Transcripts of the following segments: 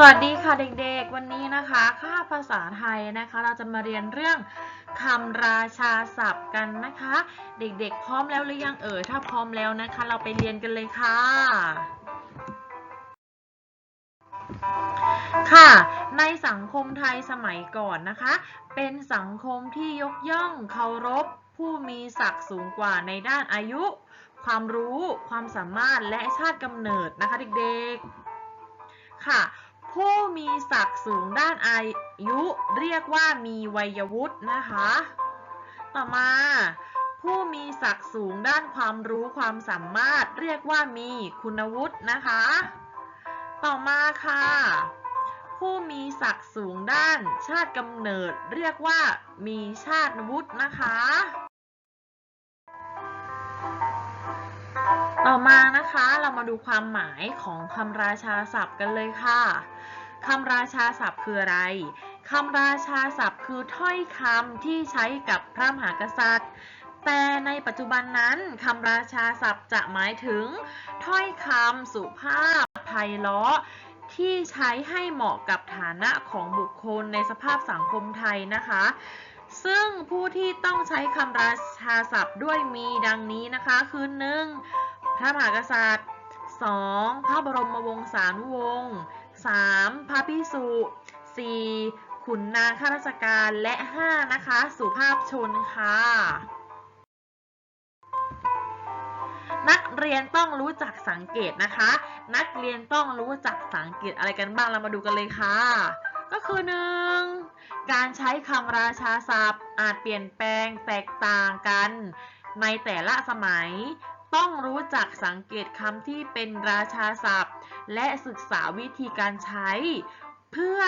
สวัสดีค่ะเด็กๆ วันนี้นะคะค่าภาษาไทยนะคะ เราจะมาเรียนเรื่องคำราชาศัพท์กันนะคะ เด็กๆ พร้อมแล้วหรือยังเอ่ยถ้าพร้อมแล้วนะคะ เราไปเรียนกันเลยค่ะ ค่ะ ในสังคมไทยสมัยก่อนนะคะ เป็นสังคมที่ยกย่องเคารพ ผู้มีศักดิ์สูงกว่าในด้านอายุ ความรู้ ความสามารถและชาติกำเนิดนะคะ เด็กๆ ค่ะ ผู้มีศักดิ์สูงด้านอายุเรียกว่ามีวัยวุฒินะคะ ต่อมา ผู้มีศักดิ์สูงด้านความรู้ความสามารถ เรียกว่ามีคุณวุฒินะคะ ต่อมาค่ะ ผู้มีศักดิ์สูงด้านชาติกำเนิด เรียกว่ามีชาติวุฒินะคะ ต่อมานะคะเรามาดูความหมายของคำราชาศัพท์กันเลยค่ะคำราชาศัพท์คืออะไรคำราชาศัพท์คือถ้อยคำที่ใช้กับพระมหากษัตริย์ แต่ในปัจจุบันนั้นคำราชาศัพท์จะหมายถึง ถ้อยคำสุภาพไพเราะที่ใช้ให้เหมาะกับฐานะของบุคคลในสภาพสังคมไทยนะคะ ซึ่งผู้ที่ต้องใช้คำราชาศัพท์ด้วยมีดังนี้นะคะคือ 1. พระมหากษัตริย์ 2. พระบรมวงศานุวงศ์ 3. พระพิสุ 4. ขุนนางข้าราชการและ 5. นะคะ สุภาพชนค่ะ นักเรียนต้องรู้จักสังเกตนะคะ นักเรียนต้องรู้จักสังเกตอะไรกันบ้างเรามาดูกันเลยค่ะ ก็คือ 1. การใช้คำราชาศัพท์อาจเปลี่ยนแปลงแตกต่างกันในแต่ละสมัย ต้องรู้จักสังเกตคำที่เป็นราชาศัพท์ และศึกษาวิธีการใช้ เพื่อ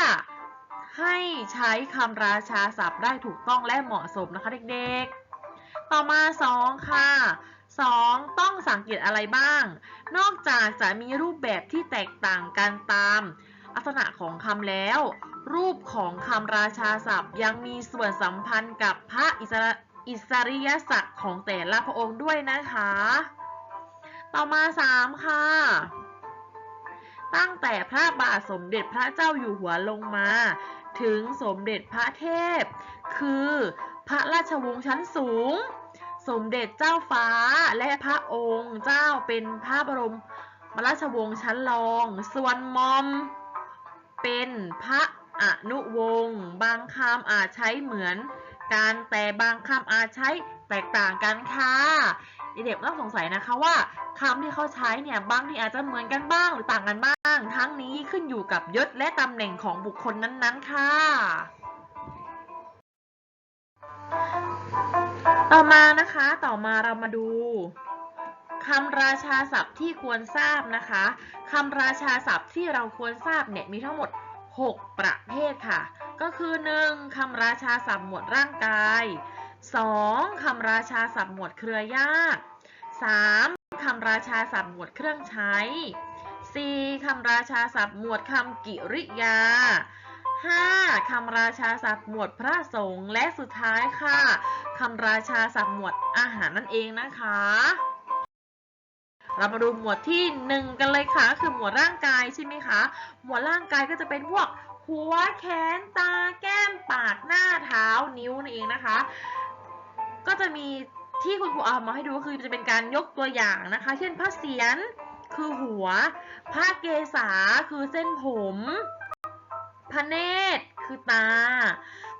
ให้ใช้คำราชาศัพท์ได้ถูกต้องและเหมาะสมนะคะเด็กๆ ต่อมา 2 ค่ะ 2. ต้องสังเกตอะไรบ้าง นอกจากจะมีรูปแบบที่แตกต่างกันตามลักษณะของคำแล้ว รูปของคำราชาศัพท์ ยังมีส่วนสัมพันธ์กับพระอิสระอิสริยศักดิ์ของแต่ละพระองค์ด้วยนะคะ ต่อมา 3 ค่ะ ตั้งแต่พระบาทสมเด็จพระเจ้าอยู่หัวลงมา ถึงสมเด็จพระเทพ คือพระราชวงศ์ชั้นสูง สมเด็จเจ้าฟ้าและพระองค์เจ้าเป็นพระบรมราชวงศ์ชั้นรอง ส่วนมอม เป็นพระอนุวงศ์บางคำอาจใช้เหมือนกันแต่บางคำอาจใช้แตกต่างกันค่ะเด็กๆต้องสงสัยนะคะว่า คำที่เขาใช้เนี่ยบางทีอาจจะเหมือนกันบ้างหรือต่างกันบ้าง ทั้งนี้ขึ้นอยู่กับยศและตำแหน่งของบุคคลนั้นๆ ค่ะ ต่อมานะคะต่อมาเรามาดูคำราชาศัพท์ที่ควรทราบนะคะคำราชาศัพท์ที่เราควรทราบเนี่ยมีทั้งหมด 6 ประเภทค่ะ ก็คือ 1. คำราชาศัพท์หมวดร่างกาย 2. คำราชาศัพท์หมวดเครือญาติ 3. คำราชาศัพท์หมวดเครื่องใช้ 4. คำราชาศัพท์หมวดคำกิริยา 5. คำราชาศัพท์หมวดพระสงฆ์และสุดท้ายค่ะคำราชาศัพท์หมวดอาหารนั่นเองนะคะ เรามาดูหมวดที่ 1 กันเลยค่ะ คือหมวดร่างกายใช่ไหมคะ หมวดร่างกายก็จะเป็นพวกหัวแขนตาแก้มปากหน้าเท้านิ้วนั่นเองนะคะ ก็จะมี ที่คุณครูเอามาให้ดูก็คือจะเป็นการยกตัวอย่างนะคะ เช่นพระเศียรคือหัวพระเกศาคือเส้นผมพระเนตรคือตา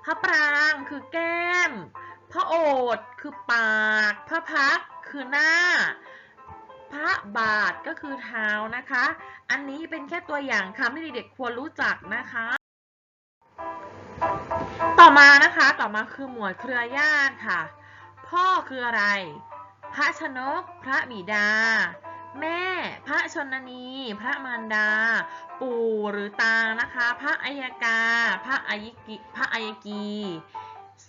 พระปรางคือแก้ม พระโอษคือปาก พระพักคือหน้า พระบาทก็คือเท้านะคะ อันนี้เป็นแค่ตัวอย่างคำที่เด็กๆควรรู้จักนะคะ ต่อมานะคะ ต่อมาคือหมวดเครือญาติค่ะ พ่อคืออะไร พระชนก พระบิดา แม่ พระชนนี พระมารดา ปู่หรือตานะคะ พระอัยกา พระอัยกิพระอัยกี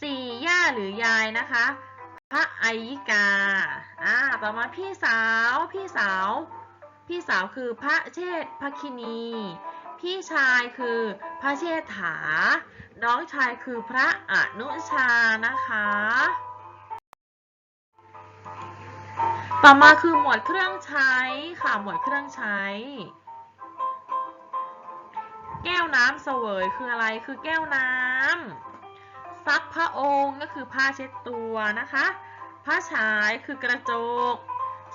สี่ย่าหรือยายนะคะ พระอัยิกา อ่า ต่อมาพี่สาว พี่สาว พี่สาวคือพระเชษฐคินี พี่ชายคือพระเชษฐา น้องชายคือพระอนุชานะคะ ต่อมาคือหมวดเครื่องใช้ค่ะหมวดเครื่องใช้ แก้วน้ำเสวยคืออะไรคือแก้วน้ำซักพระองค์ก็คือผ้าเช็ดตัวนะคะผ้าฉายคือกระจก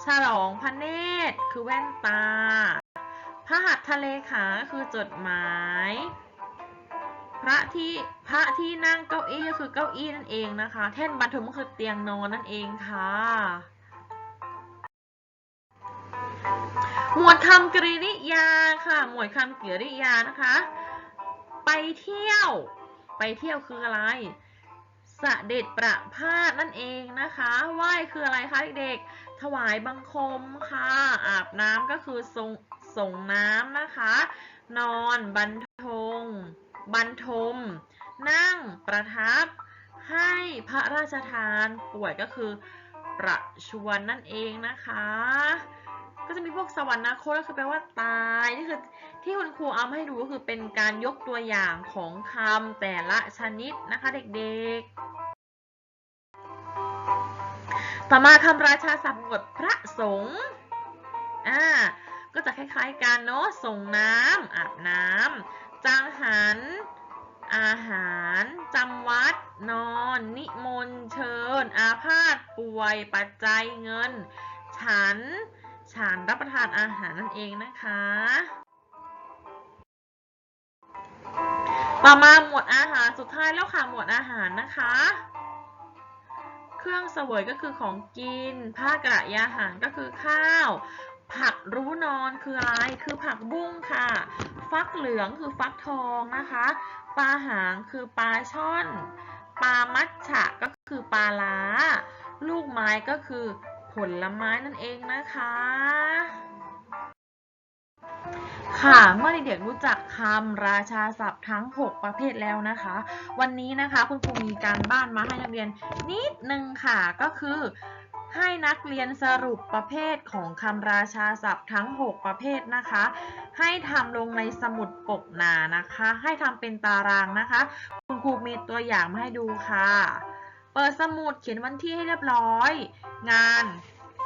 ฉลองพระเนตรคือแว่นตาพระหัตถเลขาคือจดหมาย พระที่พระที่นั่งเก้าอี้ก็คือเก้าอี้นั่นเองนะคะ แท่นบรรทมก็คือเตียงนอนนั่นเองค่ะ หมวดคำกริยาค่ะ หมวดคำกริยานะคะ ไปเที่ยว ไปเที่ยวคืออะไรสะเด็จประพาสนั่นเองนะคะไหว้คืออะไรคะเด็กๆถวายบังคมค่ะ อาบน้ำก็คือทรงส่งน้ำนะคะ นอนบรรทงบรรทม นั่งประทับ ให้พระราชทานป่วยก็คือประชวรนั่นเองนะคะ ก็จะมีพวกสวรรคตก็คือแปลว่าตายนี่คือที่คุณครูเอามาให้ดูก็คือเป็นการยกตัวอย่างของคำแต่ละชนิดนะคะเด็กๆ ต่อมาคำราชาศัพท์หมดพระสงฆ์อ่าก็จะคล้ายๆกันเนาะส่งน้ำอาบน้ำจังหันอาหารจำวัด นอน นิมนต์เชิญ อาพาธป่วย ปัจจัยเงิน ฉัน ฉันรับประทานอาหารนั่นเองนะคะ ต่อมาหมวดอาหารสุดท้ายแล้วค่ะหมวดอาหารนะคะ เครื่องเสวยก็คือของกิน ผ้ากระยาหารก็คือข้าว ผักรู้นอนคืออะไร คือผักบุ้งค่ะ ฟักเหลืองคือฟักทองนะคะ ปลาหางคือปลาช่อน ปลามัดฉะก็คือปลาล้า ลูกไม้ก็คือ ลไม้นั่นเองนะคะ ค่ะเมื่อเด็กๆรู้จักคำราชาศัพท์ทั้ง 6 ประเภทแล้วนะคะ วันนี้นะคะคุณครูมีการบ้านมาให้นักเรียนนิดนึงค่ะก็คือให้นักเรียนสรุปประเภทของคำราชาศัพท์ทั้ง 6 ประเภทนะคะ ให้ทำลงในสมุดปกหนานะคะ ให้ทำเป็นตารางนะคะ คุณครูมีตัวอย่างมาให้ดูค่ะ เปิดสมุดเขียนวันที่ให้เรียบร้อย งาน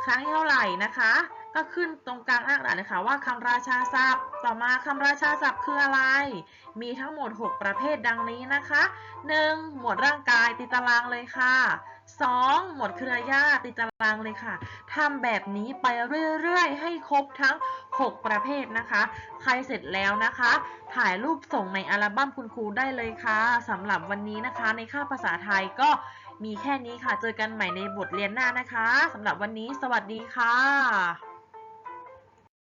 ครั้งที่เท่าไหร่นะคะ ก็ขึ้นตรงกลางหน้ากระดาษเลยค่ะว่าคำราชาศัพท์ ต่อมาคำราชาศัพท์คืออะไร มีทั้งหมด 6 ประเภทดังนี้นะคะ 1. หมวดร่างกายติดตารางเลยค่ะ 2. หมวดเครือญาติติดตารางเลยค่ะทำแบบนี้ไปเรื่อยๆ ให้ครบทั้ง 6 ประเภทนะคะ ใครเสร็จแล้วนะคะ ถ่ายรูปส่งในอัลบั้มคุณครูได้เลยค่ะสำหรับวันนี้นะคะ ในค่าภาษาไทยก็ มีแค่นี้ค่ะ เจอกันใหม่ในบทเรียนหน้านะคะสำหรับวันนี้สวัสดีค่ะ